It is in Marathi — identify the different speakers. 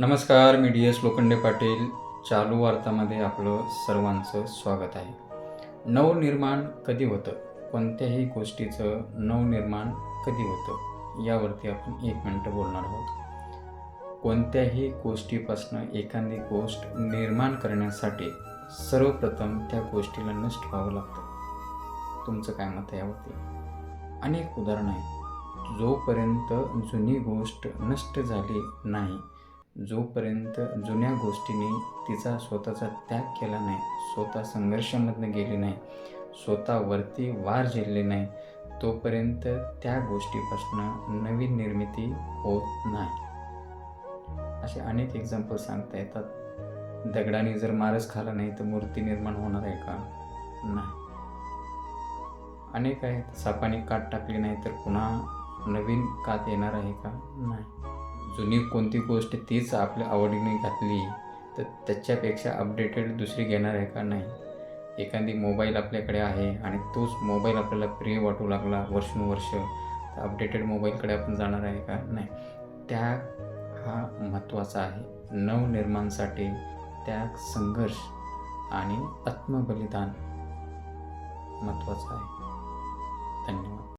Speaker 1: नमस्कार मी डी एस लोखंडे पाटील. चालू वार्तामध्ये आपलं सर्वांचं स्वागत आहे. नवनिर्माण कधी होतं? कोणत्याही गोष्टीचं नवनिर्माण कधी होतं? यावरती आपण एक मिनटं बोलणार आहोत. कोणत्याही गोष्टीपासून एखादी गोष्ट निर्माण करण्यासाठी सर्वप्रथम त्या गोष्टीला नष्ट व्हावं लागतं. तुमचं काय मत यावरती? अनेक उदाहरणं आहेत. जोपर्यंत जुनी गोष्ट नष्ट झाली नाही जोपर्यंत जुन्या गोष्टीने तिचा स्वतःचा त्याग केला नाही स्वतः संघर्षामधनं गेली नाही स्वतःवरती वार झेलले नाही तोपर्यंत त्या गोष्टीपासून नवीन निर्मिती होत नाही. असे अनेक एक्झाम्पल सांगता येतात. दगडाने जर मारच खाला नाही तर मूर्ती निर्माण होणार आहे का? नाही. अनेक आहेत. सापाने कात टाकली नाही तर पुन्हा नवीन कात येणार आहे का? नाही. जुनी कोणती गोष्ट तीच आपल्या आवडीने घातली तर त्याच्यापेक्षा अपडेटेड दुसरी घेणार आहे का? नाही. एखादी मोबाईल आपल्याकडे आहे आणि तोच मोबाईल आपल्याला प्रिय वाटू लागला वर्षानुवर्ष तर अपडेटेड मोबाईलकडे आपण जाणार आहे का? नाही. त्या हा महत्त्वाचा आहे. नवनिर्माणसाठी त्याग संघर्ष आणि आत्मबलिदान महत्त्वाचं आहे. धन्यवाद.